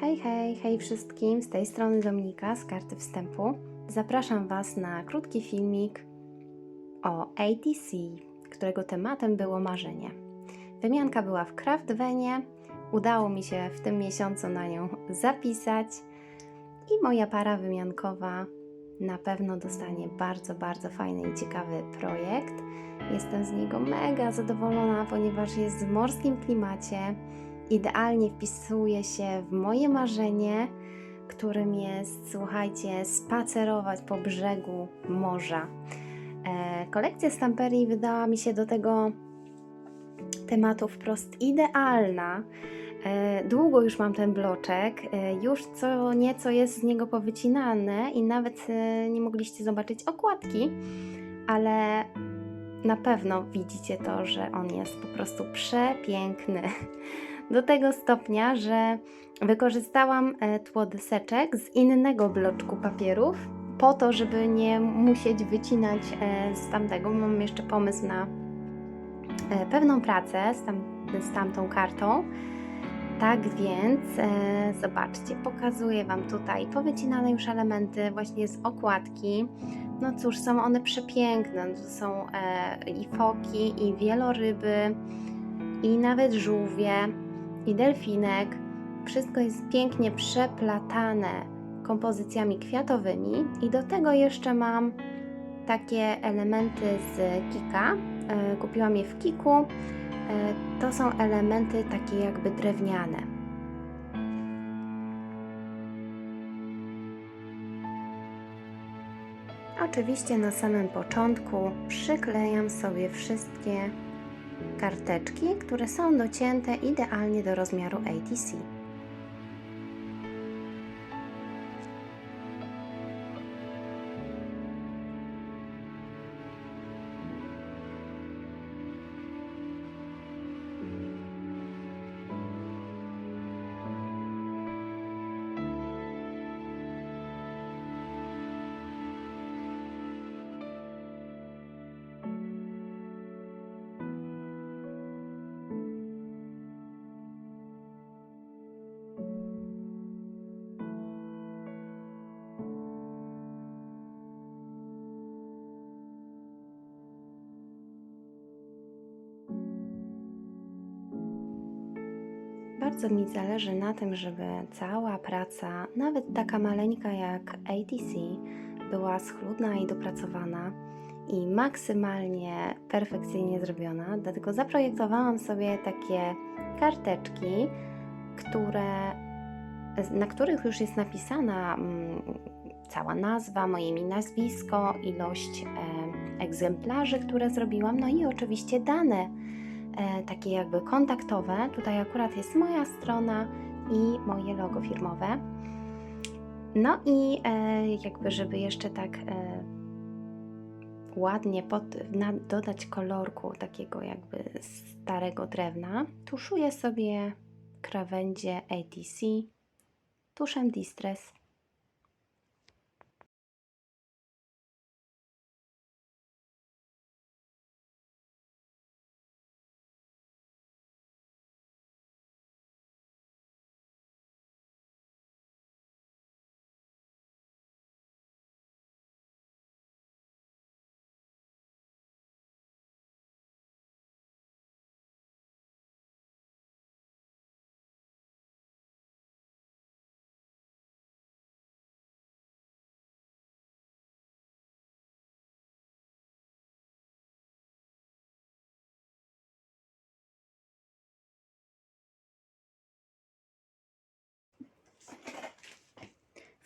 Hej, hej, hej wszystkim, z tej strony Dominika z karty wstępu. Zapraszam Was na krótki filmik o ATC, którego tematem było marzenie. Wymianka była w Craftvenie, udało mi się w tym miesiącu na nią zapisać i moja para wymiankowa na pewno dostanie bardzo, bardzo fajny i ciekawy projekt. Jestem z niego mega zadowolona, ponieważ jest w morskim klimacie idealnie wpisuje się w moje marzenie, którym jest, słuchajcie, spacerować po brzegu morza. E, kolekcja Stamperii wydała mi się do tego tematu wprost idealna. E, długo już mam ten bloczek, e, już co nieco jest z niego powycinane i nawet nie mogliście zobaczyć okładki, ale na pewno widzicie to, że on jest po prostu przepiękny. Do tego stopnia, że wykorzystałam e, tło deseczek z innego bloczku papierów, po to, żeby nie musieć wycinać e, z tamtego. Mam jeszcze pomysł na e, pewną pracę z, tam, z tamtą kartą. Tak więc e, zobaczcie, pokazuję Wam tutaj powycinane już elementy właśnie z okładki. No cóż, są one przepiękne. To są e, i foki, i wieloryby, i nawet żółwie, i delfinek. Wszystko jest pięknie przeplatane kompozycjami kwiatowymi i do tego jeszcze mam takie elementy z Kika. E, Kupiłam je w Kiku. E, To są elementy takie jakby drewniane. Oczywiście na samym początku przyklejam sobie wszystkie karteczki, które są docięte idealnie do rozmiaru ATC. Bardzo mi zależy na tym, żeby cała praca, nawet taka maleńka jak ATC, była schludna i dopracowana i maksymalnie perfekcyjnie zrobiona. Dlatego zaprojektowałam sobie takie karteczki, które, na których już jest napisana mm, cała nazwa, moje imię, nazwisko, ilość egzemplarzy, które zrobiłam, no i oczywiście dane takie jakby kontaktowe. Tutaj akurat jest moja strona i moje logo firmowe. No i e, jakby, żeby jeszcze tak e, ładnie pod, na, dodać kolorku takiego jakby starego drewna, tuszuję sobie krawędzie ATC tuszem Distress.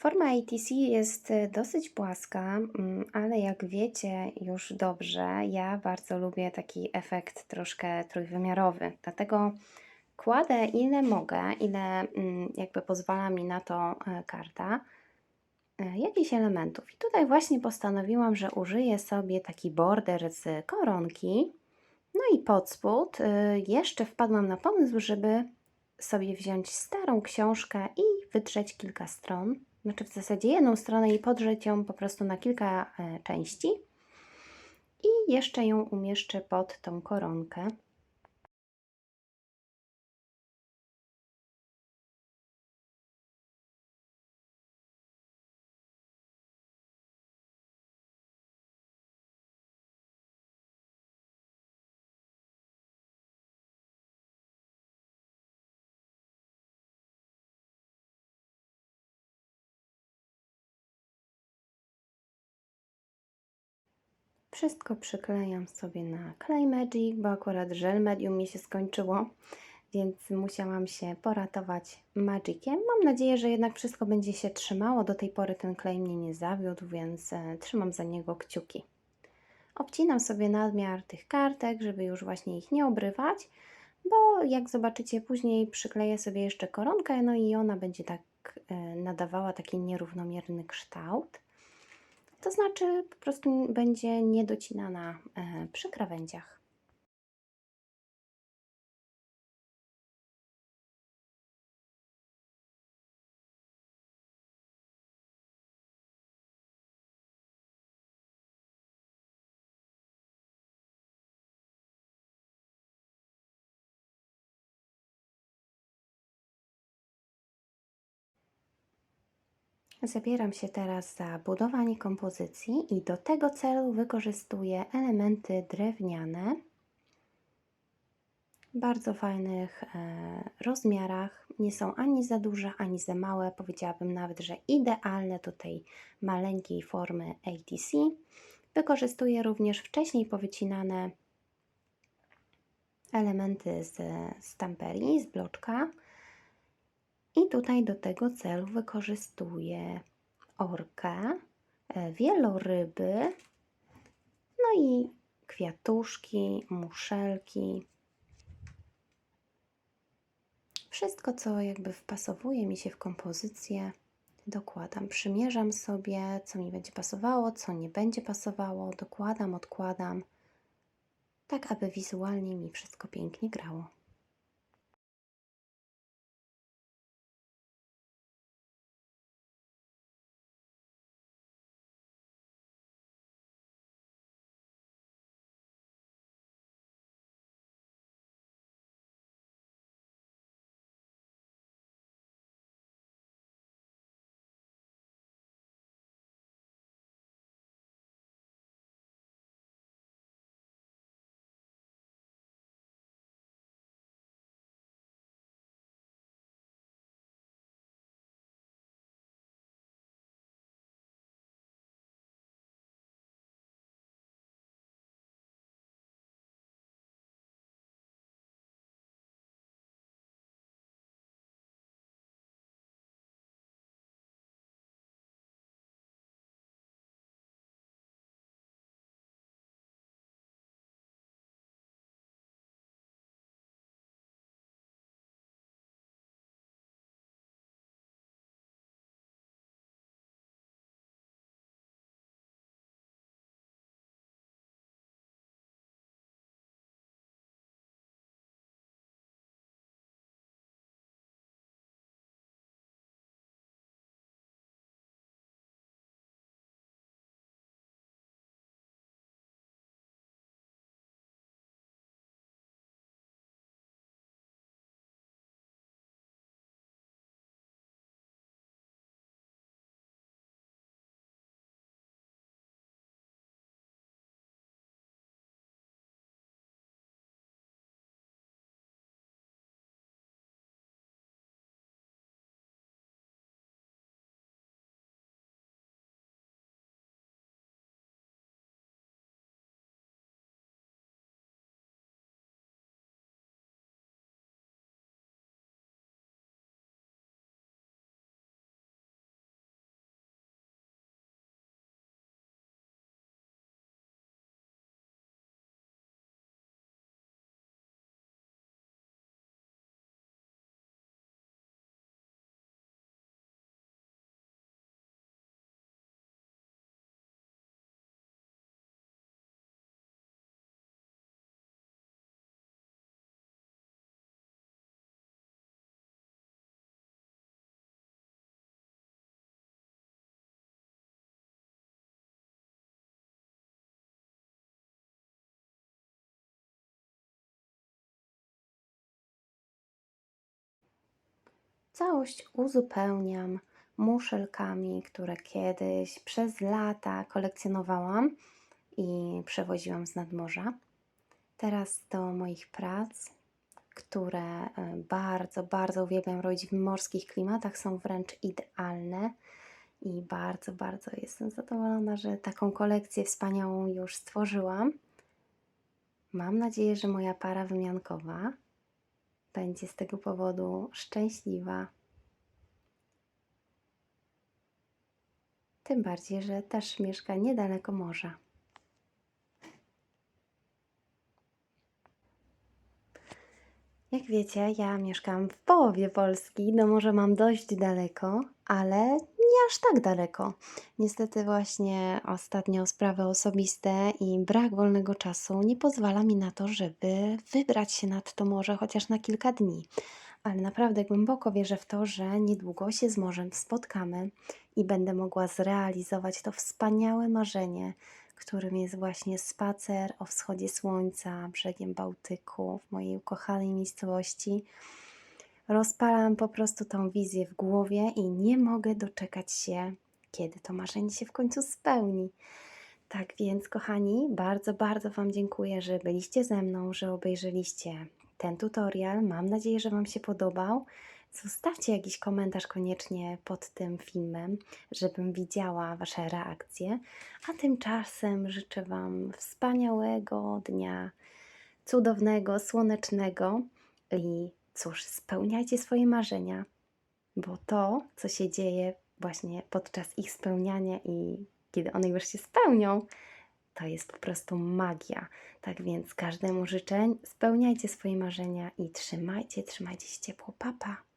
Forma ATC jest y, dosyć płaska, mm, ale jak wiecie już dobrze, ja bardzo lubię taki efekt troszkę trójwymiarowy. Dlatego kładę ile mogę, ile mm, jakby pozwala mi na to e, karta, e, jakichś elementów. I tutaj właśnie postanowiłam, że użyję sobie taki border z koronki. No i pod spód jeszcze wpadłam na pomysł, żeby sobie wziąć starą książkę i wytrzeć kilka stron znaczy w zasadzie jedną stronę i podrzeć ją po prostu na kilka e, części i jeszcze ją umieszczę pod tą koronkę. Wszystko przyklejam sobie na Clay Magic, bo akurat żel medium mi się skończyło, więc musiałam się poratować Magiciem. Mam nadzieję, że jednak wszystko będzie się trzymało. Do tej pory ten klej mnie nie zawiódł, więc e, trzymam za niego kciuki. Obcinam sobie nadmiar tych kartek, żeby już właśnie ich nie obrywać, bo jak zobaczycie później przykleję sobie jeszcze koronkę, no i ona będzie tak e, nadawała taki nierównomierny kształt. To znaczy po prostu będzie niedocinana e, przy krawędziach. Zabieram się teraz za budowanie kompozycji i do tego celu wykorzystuję elementy drewniane w bardzo fajnych e, rozmiarach. Nie są ani za duże, ani za małe. Powiedziałabym nawet, że idealne do tej maleńkiej formy ATC. Wykorzystuję również wcześniej powycinane elementy z stamperii, z bloczka i tutaj do tego celu wykorzystuję orkę, e, wieloryby, no i kwiatuszki, muszelki. Wszystko, co jakby wpasowuje mi się w kompozycję, dokładam. Przymierzam sobie, co mi będzie pasowało, co nie będzie pasowało, dokładam, odkładam, tak aby wizualnie mi wszystko pięknie grało. Całość uzupełniam muszelkami, które kiedyś przez lata kolekcjonowałam i przewoziłam z nadmorza. Teraz do moich prac, które e, bardzo, bardzo uwielbiam robić w morskich klimatach, są wręcz idealne. i bardzo, bardzo jestem zadowolona, że taką kolekcję wspaniałą już stworzyłam. Mam nadzieję, że moja para wymiankowa będzie z tego powodu szczęśliwa. Tym bardziej, że też mieszka niedaleko morza. Jak wiecie, ja mieszkam w połowie Polski, do morza mam dość daleko, ale nie aż tak daleko. Niestety właśnie ostatnio sprawy osobiste i brak wolnego czasu nie pozwala mi na to, żeby wybrać się nad to morze chociaż na kilka dni. Ale naprawdę głęboko wierzę w to, że niedługo się z morzem spotkamy i będę mogła zrealizować to wspaniałe marzenie, którym jest właśnie spacer o wschodzie słońca brzegiem Bałtyku w mojej ukochanej miejscowości. Rozpalam po prostu tą wizję w głowie i nie mogę doczekać się, kiedy to marzenie się w końcu spełni. Tak więc, kochani, bardzo, bardzo Wam dziękuję, że byliście ze mną, że obejrzeliście ten tutorial. Mam nadzieję, że Wam się podobał. Zostawcie jakiś komentarz koniecznie pod tym filmem, żebym widziała Wasze reakcje. A tymczasem życzę Wam wspaniałego dnia, cudownego, słonecznego i cóż, spełniajcie swoje marzenia, bo to, co się dzieje właśnie podczas ich spełniania i kiedy one już się spełnią, to jest po prostu magia. Tak więc każdemu życzę, spełniajcie swoje marzenia i trzymajcie, trzymajcie się ciepło. Papa. Pa.